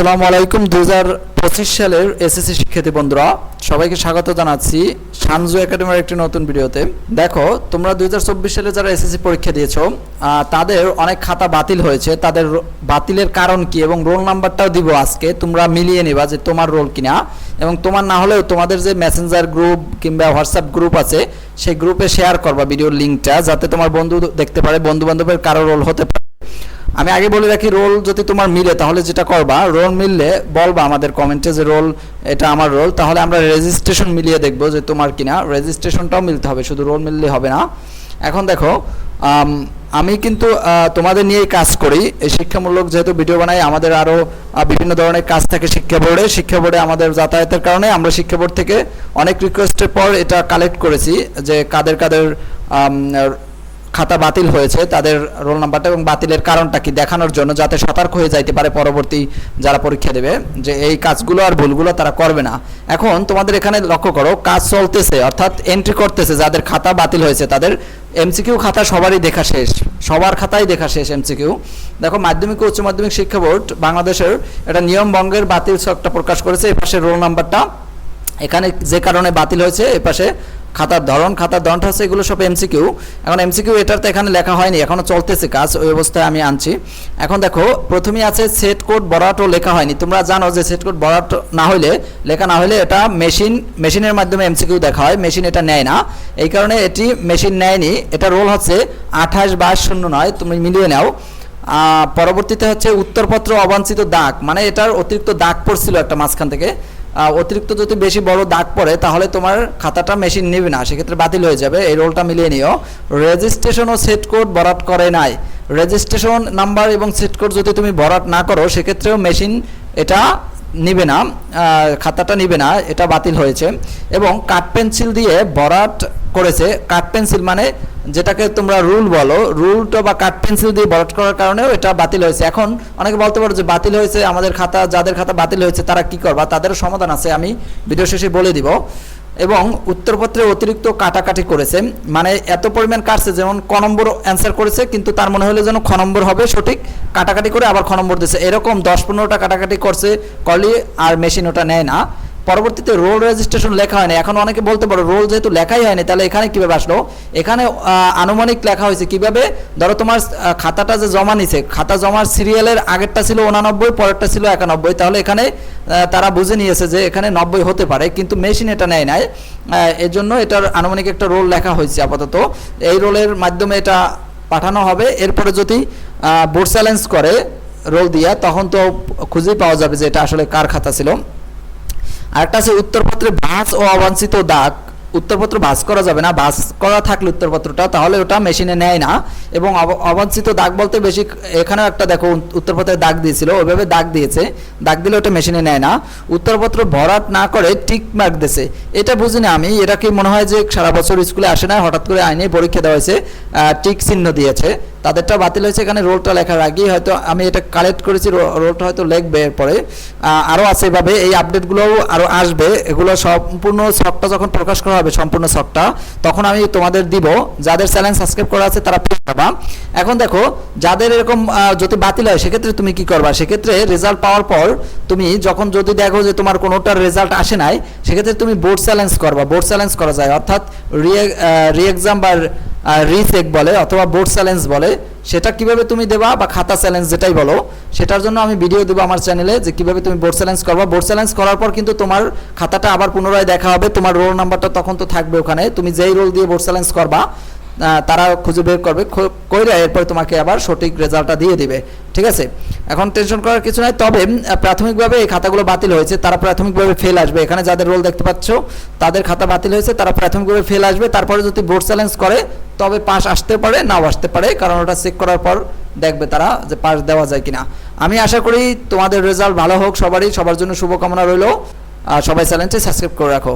আসসালামু আলাইকুম। দু হাজার পঁচিশ সালের এসএসসি শিক্ষার্থী বন্ধুরা, সবাইকে স্বাগত জানাচ্ছি সানজু একাডেমির একটি নতুন ভিডিওতে। দেখো, তোমরা দু হাজার চব্বিশ সালে যারা এসএসসি পরীক্ষা দিয়েছ তাদের অনেক খাতা বাতিল হয়েছে। তাদের বাতিলের কারণ কি এবং রোল নাম্বারটাও দিব আজকে। তোমরা মিলিয়ে নিবা যে তোমার রোল কিনা এবং তোমার না হলেও তোমাদের যে মেসেঞ্জার গ্রুপ কিংবা হোয়াটসঅ্যাপ গ্রুপ আছে, সেই গ্রুপে শেয়ার করবা ভিডিওর লিঙ্কটা, যাতে তোমার বন্ধু দেখতে পারে বন্ধু বান্ধবের কারও রোল হতে পারে। আমি আগে বলে রাখি, রোল যদি তোমার মিলে, তাহলে যেটা করবা, রোল মিললে বলবা আমাদের কমেন্টে যে রোল, এটা আমার রোল, তাহলে আমরা রেজিস্ট্রেশন মিলিয়ে দেখব যে তোমার কিনা। রেজিস্ট্রেশনটাও মিলতে হবে, শুধু রোল মিললে হবে না। এখন দেখো, আমি কিন্তু তোমাদের নিয়েই কাজ করি। এই শিক্ষামূলক যেহেতু ভিডিও বানাই, আমাদের আরও বিভিন্ন ধরনের কাজ থাকে শিক্ষা বোর্ডে। শিক্ষা বোর্ডে আমাদের যাতায়াতের কারণে আমরা শিক্ষা বোর্ড থেকে অনেক রিকোয়েস্টের পর এটা কালেক্ট করেছি, যে কাদের কাদের খাতা বাতিল হয়েছে, তাদের রোল নাম্বারটা এবং বাতিলের কারণটা কি দেখানোর জন্য যাতে সতর্ক হয়ে যাইতে পারে পরবর্তী যারা পরীক্ষা দেবে, যে এই কাজগুলো আর ভুলগুলো তারা করবে না। এখন তোমাদের এখানে লক্ষ্য করো, কাজ চলতেছে, অর্থাৎ এন্ট্রি করতেছে, যাদের খাতা বাতিল হয়েছে, তাদের এমসিকিউ খাতা সবারই দেখা শেষ, সবার খাতাই দেখা শেষ এমসিকিউ দেখো, মাধ্যমিক ও উচ্চ মাধ্যমিক শিক্ষা বোর্ড বাংলাদেশের এটা নিয়ম ভঙ্গের বাতিল ছকটা প্রকাশ করেছে এই পাশে রোল নাম্বারটা, এখানে যে কারণে বাতিল হয়েছে, এ পাশে খাতার ধরন, খাতার ধরনটা হচ্ছে এগুলো সব এমসিকিউ এখন এমসিকিউ এটার তো এখানে লেখা হয়নি, এখনও চলতেছে কাজ, ওই অবস্থায় আমি আনছি। এখন দেখো, প্রথমেই আছে সেট কোড বরাটও লেখা হয়নি। তোমরা জানো যে সেট কোড বরাট না হলে লেখা না হলে এটা মেশিন মেশিনের মাধ্যমে এমসিকিউ দেখা হয় মেশিন এটা নেয় না। এই কারণে এটি মেশিন নেয়নি, এটা রোল হচ্ছে আঠাশ বাইশ শূন্য নয়, তুমি মিলিয়ে নাও। পরবর্তীতে হচ্ছে উত্তরপত্র অবাঞ্ছিত দাগ মানে এটার অতিরিক্ত দাগ পড়ছিল একটা মাঝখান থেকে। অতিরিক্ত যদি বেশি বড় দাগ পড়ে, তাহলে তোমার খাতাটা মেশিন নেবে না। সেক্ষেত্রে বাতিল হয়ে যাবে। এই রোলটা মিলিয়ে নিও। রেজিস্ট্রেশন ও সেট কোড বরাট করে নাই। রেজিস্ট্রেশন নাম্বার এবং সেট কোড যদি তুমি বরাট না করো, সেক্ষেত্রেও মেশিন এটা নিবে না। খাতাটা নিবে না। এটা বাতিল হয়েছে। এবং কাঠ পেন্সিল দিয়ে বরাট করেছে, কাঠ পেন্সিল মানে যেটাকে তোমরা রুল বলো, রুলটা বা কাঠ পেন্সিল দিয়ে বরাট করার কারণেও এটা বাতিল হয়েছে। এখন অনেকে বলতে পারো যে বাতিল হয়েছে, আমাদের খাতা, যাদের খাতা বাতিল হয়েছে, তারা কি করবা তাদের সমাধান আছে, আমি ভিডিও শেষে বলে দিব। এবং উত্তরপত্রে অতিরিক্ত কাটাকাটি করেছে মানে এত পরিমাণ কাটছে, যেমন ক নম্বর অ্যান্সার করেছে, কিন্তু তার মনে হলো যেন খ নম্বর হবে সঠিক, কাটাকাটি করে আবার খ নম্বর দিয়েছে। এরকম দশ পনেরোটা কাটাকাটি করছে, কলি আর মেশিন ওটা নেয় না। পরবর্তীতে রোল রেজিস্ট্রেশন লেখা হয়নি। এখন অনেকে বলতে পারো রোল যেহেতু লেখাই হয়নি তাহলে এখানে কীভাবে আসলো? এখানে আনুমানিক লেখা হয়েছে কীভাবে? ধরো তোমার খাতাটা যে জমা নিছে খাতা জমার সিরিয়ালের আগেরটা ছিল উনানব্বই পরেরটা ছিল একানব্বই। তাহলে এখানে তারা বুঝে নিয়েছে যে এখানে নব্বই হতে পারে কিন্তু মেশিন এটা নেয় নাই। আহ, এর জন্য এটার আনুমানিক একটা রোল লেখা হয়েছে আপাতত। এই রোলের মাধ্যমে এটা পাঠানো হবে। এরপরে যদি বোর্ড চ্যালেঞ্জ করে রোল দিয়া তখন তো খুঁজেই পাওয়া যাবে যে এটা আসলে কার খাতা ছিল। আরেকটা আছে, উত্তরপত্রে ভাঁজ ও অবাঞ্ছিত দাগ। উত্তরপত্র ভাঁজ করা যাবে না ভাঁজ করা থাকলে উত্তরপত্রটা, তাহলে ওটা মেশিনে নেয় না। এবং অব- অবাঞ্ছিত দাগ বলতে বেশি, এখানেও একটা দেখো উত- উত্তরপত্রে দাগ দিয়েছিল, ওইভাবে দাগ দিয়েছে। দাগ দিলে ওটা মেশিনে নেয় না। উত্তরপত্র ভরাট না করে টিক মার্ক দিয়েছে। এটা বুঝি না আমি, এটা কি মনে হয় যে সারা বছর স্কুলে আসে না, হঠাৎ করে আইনে পরীক্ষা দেওয়া হয়েছে টিক চিহ্ন দিয়েছে। তাদেরটা বাতিল হয়েছে এখানে রোলটা লেখার আগেই। হয়তো আমি এটা কালেক্ট করেছি রোলটা হয়তো লিখবে এরপরে। আরও আছে এভাবে, এই আপডেটগুলোও আরও আসবে। এগুলো সম্পূর্ণ শখটা যখন প্রকাশ করা হবে, সম্পূর্ণ শখটা, তখন আমি তোমাদের দিব। যাদের চ্যানেল সাবস্ক্রাইব করা আছে, তারা পেয়ে যাবা। এখন দেখো, যাদের এরকম যদি বাতিল হয়, সেক্ষেত্রে তুমি কি করবা? সেক্ষেত্রে রেজাল্ট পাওয়ার পর তুমি যখন যদি দেখো যে তোমার কোনোটার রেজাল্ট আসে নাই, সেক্ষেত্রে তুমি বোর্ড চ্যালেঞ্জ করবা। বোর্ড চ্যালেঞ্জ করা যায়। অর্থাৎ রি রি এক্সাম বা রিচেক বলে অথবা বোর্ড চ্যালেঞ্জ বলে, সেটা কীভাবে তুমি দেবা বা খাতা চ্যালেঞ্জ যেটাই বলো, সেটার জন্য আমি ভিডিও দেবো আমার চ্যানেলে যে কীভাবে তুমি বোর্ড চ্যালেঞ্জ করবা। বোর্ড চ্যালেঞ্জ করার পর কিন্তু তোমার খাতাটা আবার পুনরায় দেখা হবে, তোমার রোল নাম্বারটা তখন তো থাকবে ওখানে। তুমি যেই রোল দিয়ে বোর্ড চ্যালেঞ্জ করবা তারা খুঁজে বের করবে কইরা এরপর তোমাকে আবার সঠিক রেজাল্টটা দিয়ে দিবে, ঠিক আছে? এখন টেনশন করার কিছু নাই, তবে প্রাথমিকভাবে এই খাতাগুলো বাতিল হয়েছে, তারা প্রাথমিকভাবে ফেল আসবে। এখানে যাদের রোল দেখতে পাচ্ছ, তাদের খাতা বাতিল হয়েছে, তারা প্রাথমিকভাবে ফেল আসবে। তারপরে যদি বোর্ড চ্যালেঞ্জ করে, তবে পাস আসতে পারে, নাও আসতে পারে, কারণ ওটা চেক করার পর দেখবে তারা যে পাস দেওয়া যায় কিনা। আমি আশা করি তোমাদের রেজাল্ট ভালো হোক সবারই, সবার জন্য শুভকামনা রইল। আর সবাই চ্যানেলটি সাবস্ক্রাইব করে রাখো।